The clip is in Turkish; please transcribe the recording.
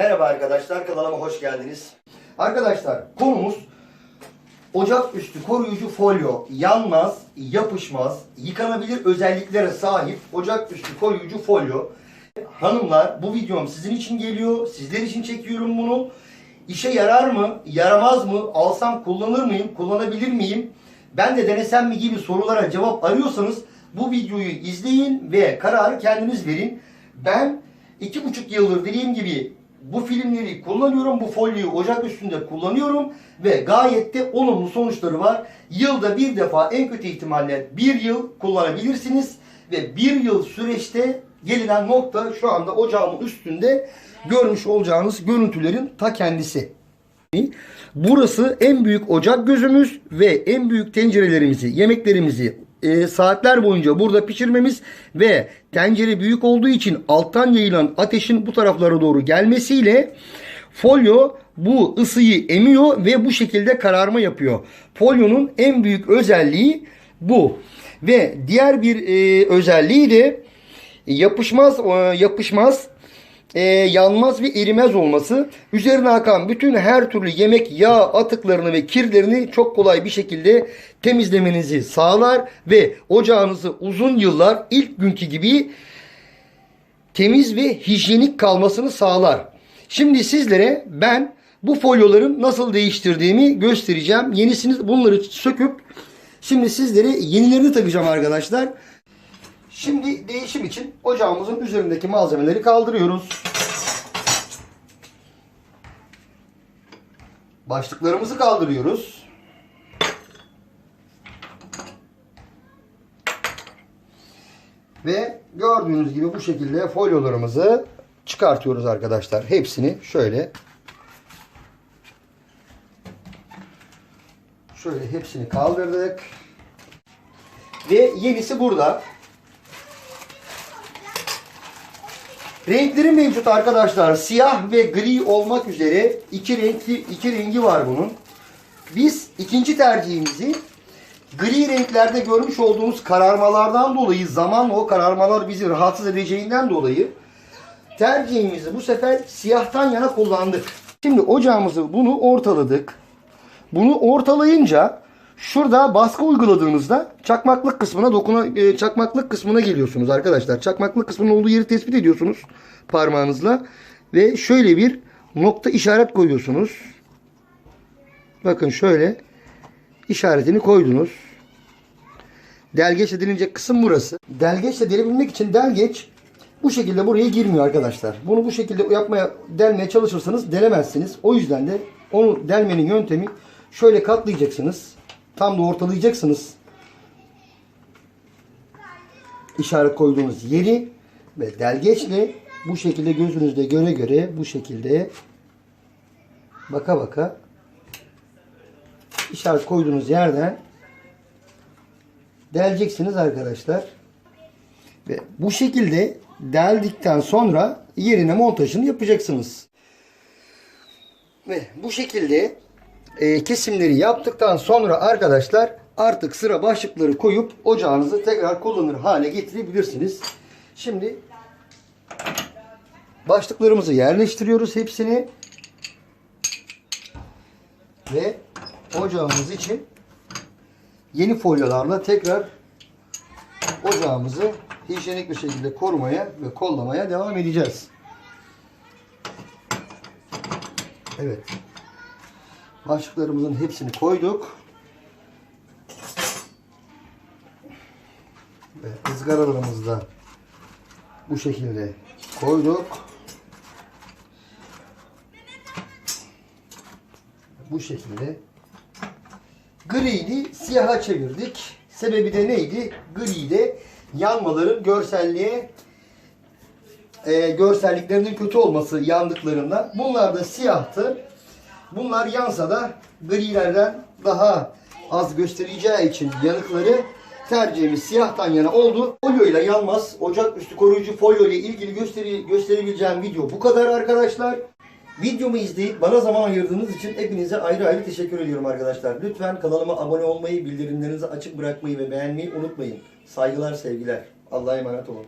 Merhaba arkadaşlar, kanalıma hoş geldiniz. Arkadaşlar, konumuz ocak üstü koruyucu folyo. Yanmaz, yapışmaz, yıkanabilir özelliklere sahip ocak üstü koruyucu folyo. Hanımlar, bu videom sizin için geliyor. Sizler için çekiyorum bunu. İşe yarar mı, yaramaz mı, alsam kullanır mıyım, kullanabilir miyim? Ben de denesem mi gibi sorulara cevap arıyorsanız bu videoyu izleyin ve kararı kendiniz verin. Ben iki buçuk yıldır dediğim gibi bu filmleri kullanıyorum. Bu folyoyu ocak üstünde kullanıyorum ve gayet de olumlu sonuçları var. Yılda bir defa en kötü ihtimalle bir yıl kullanabilirsiniz ve bir yıl süreçte gelinen nokta şu anda ocağımın üstünde görmüş olacağınız görüntülerin ta kendisi. Burası en büyük ocak gözümüz ve en büyük tencerelerimizi, yemeklerimizi e, saatler boyunca burada pişirmemiz ve tencere büyük olduğu için alttan yayılan ateşin bu taraflara doğru gelmesiyle folyo bu ısıyı emiyor ve bu şekilde kararma yapıyor. Folyonun en büyük özelliği bu. Ve diğer bir e, özelliği de yapışmaz e, yapışmaz e, yanmaz ve erimez olması, üzerine akan bütün her türlü yemek yağ atıklarını ve kirlerini çok kolay bir şekilde temizlemenizi sağlar ve ocağınızı uzun yıllar ilk günkü gibi temiz ve hijyenik kalmasını sağlar. Şimdi sizlere ben bu folyoların nasıl değiştirdiğimi göstereceğim. Yenisini bunları söküp şimdi sizlere yenilerini takacağım arkadaşlar. Şimdi değişim için ocağımızın üzerindeki malzemeleri kaldırıyoruz. Başlıklarımızı kaldırıyoruz. Ve gördüğünüz gibi bu şekilde folyolarımızı çıkartıyoruz arkadaşlar. Hepsini şöyle şöyle hepsini kaldırdık. Ve yenisi burada. Renkleri mevcut arkadaşlar. Siyah ve gri olmak üzere iki renkli iki rengi var bunun. Biz ikinci tercihimizi gri renklerde görmüş olduğumuz kararmalardan dolayı zamanla o kararmalar bizi rahatsız edeceğinden dolayı tercihimizi bu sefer siyahtan yana kullandık. Şimdi ocağımızı bunu ortaladık. Bunu ortalayınca şurada baskı uyguladığınızda çakmaklık kısmına dokuna e, çakmaklık kısmına geliyorsunuz arkadaşlar. Çakmaklık kısmının olduğu yeri tespit ediyorsunuz parmağınızla ve şöyle bir nokta işaret koyuyorsunuz. Bakın şöyle işaretini koydunuz. Delgeç edilecek kısım burası. Delgeçle delebilmek için delgeç bu şekilde buraya girmiyor arkadaşlar. Bunu bu şekilde yapmaya delmeye çalışırsanız delemezsiniz. O yüzden de onu delmenin yöntemi şöyle katlayacaksınız. Tam da ortalayacaksınız. İşaret koyduğunuz yeri ve delgeçle bu şekilde gözünüzde göre göre bu şekilde baka baka işaret koyduğunuz yerden deleceksiniz arkadaşlar. Ve bu şekilde deldikten sonra yerine montajını yapacaksınız. Ve bu şekilde e, kesimleri yaptıktan sonra arkadaşlar artık sıra başlıkları koyup ocağınızı tekrar kullanır hale getirebilirsiniz. Şimdi başlıklarımızı yerleştiriyoruz hepsini. Ve ocağımız için yeni folyolarla tekrar ocağımızı hijyenik bir şekilde korumaya ve kollamaya devam edeceğiz. Evet. Başlıklarımızın hepsini koyduk. Ve ızgaralarımızı da bu şekilde koyduk. Bu şekilde griydi siyaha çevirdik. Sebebi de neydi? Gri'de yanmaların görselliğe e, görselliklerinin kötü olması yandıklarında. Bunlar da siyahtı. Bunlar yansa da grilerden daha az göstereceği için yanıkları tercihimiz siyahtan yana oldu. Folyo ile yanmaz. Ocak üstü koruyucu folyo ile ilgili gösteri, gösterebileceğim video bu kadar arkadaşlar. Videomu izleyip bana zaman ayırdığınız için hepinize ayrı ayrı teşekkür ediyorum arkadaşlar. Lütfen kanalıma abone olmayı, bildirimlerinizi açık bırakmayı ve beğenmeyi unutmayın. Saygılar, sevgiler. Allah'a emanet olun.